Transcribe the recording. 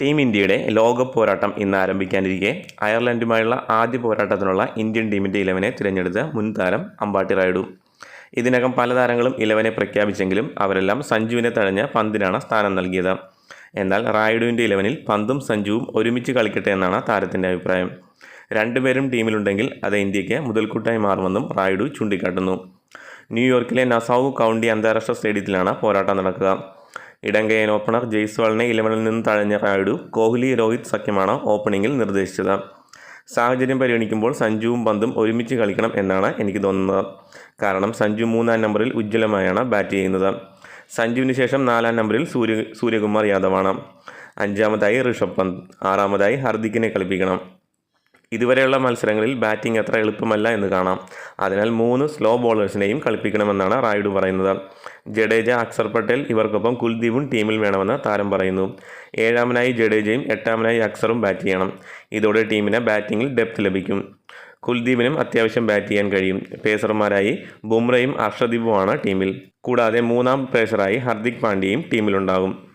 Team ഇന്ത്യയുടെ ലോകകപ്പ് പോരാട്ടം ഇന്ന് ആരംഭിക്കാനിരിക്കെ. അയർലൻഡുമായുള്ള ആദ്യ പോരാട്ടത്തിനുള്ള ഇന്ത്യൻ ടീമിന്റെ ഇലവനെ തിരഞ്ഞെടുത്ത് മുൻ താരം അമ്പാട്ടി റായിഡു ഇതിനകം പല താരങ്ങളും ഇലവനെ പ്രഖ്യാപിച്ചെങ്കിലും അവരെല്ലാം സഞ്ജുവിനെ തഴഞ്ഞ പന്തിനാണ് സ്ഥാനം നൽകിയത്. എന്നാൽ റായിഡുവിന്റെ ഇലവനിൽ പന്തും സഞ്ജുവും ഒരുമിച്ച് കളിക്കട്ടെ എന്നാണ് താരത്തിന്റെ അഭിപ്രായം. രണ്ടുപേരും ടീമിലുണ്ടെങ്കിൽ അത് ഇന്ത്യയ്ക്ക് മുതൽക്കൂട്ടായി മാറുമെന്നും റായിഡു ചൂണ്ടിക്കാട്ടുന്നു. ന്യൂയോർക്കിലെ നസാവു കൗണ്ടി അന്താരാഷ്ട്ര സ്റ്റേഡിയത്തിലാണ് പോരാട്ടം നടക്കുക. ഇടങ്കയൻ ഓപ്പണർ ജയ്സ്വാളിനെ ഇലവനിൽ നിന്ന് തഴഞ്ഞ റായിഡു കോഹ്ലി രോഹിത് സഖ്യമാണ് ഓപ്പണിംഗിൽ നിർദ്ദേശിച്ചത്. സാഹചര്യം പരിഗണിക്കുമ്പോൾ സഞ്ജുവും പന്തും ഒരുമിച്ച് കളിക്കണം എന്നാണ് എനിക്ക് തോന്നുന്നത്. കാരണം സഞ്ജു മൂന്നാം നമ്പറിൽ ഉജ്ജ്വലമായാണ് ബാറ്റ് ചെയ്യുന്നത്. സഞ്ജുവിന് ശേഷം നാലാം നമ്പറിൽ സൂര്യ സൂര്യകുമാർ യാദവാണ്. അഞ്ചാമതായി ഋഷഭ് പന്ത് ആറാമതായി ഹർദിക്കിനെ കളിപ്പിക്കണം. ഇതുവരെയുള്ള മത്സരങ്ങളിൽ ബാറ്റിംഗ് അത്ര എളുപ്പമല്ല എന്ന് കാണാം. അതിനാൽ മൂന്ന് സ്ലോ ബോളേഴ്സിനെയും കളിപ്പിക്കണമെന്നാണ് റായിഡു പറയുന്നത്. ജഡേജ അക്സർ പട്ടേൽ ഇവർക്കൊപ്പം കുൽദീപും ടീമിൽ വേണമെന്ന് താരം പറയുന്നു. ഏഴാമനായി ജഡേജയും എട്ടാമനായി അക്സറും ബാറ്റ് ചെയ്യണം. ഇതോടെ ടീമിന് ബാറ്റിംഗിൽ ഡെപ്ത് ലഭിക്കും. കുൽദീപിനും അത്യാവശ്യം ബാറ്റ് ചെയ്യാൻ കഴിയും. പേസർമാരായി ബുംറയും അർഷദീപുമാണ് ടീമിൽ. കൂടാതെ മൂന്നാം പേസറായി ഹർദിക് പാണ്ഡ്യയും ടീമിലുണ്ടാകും.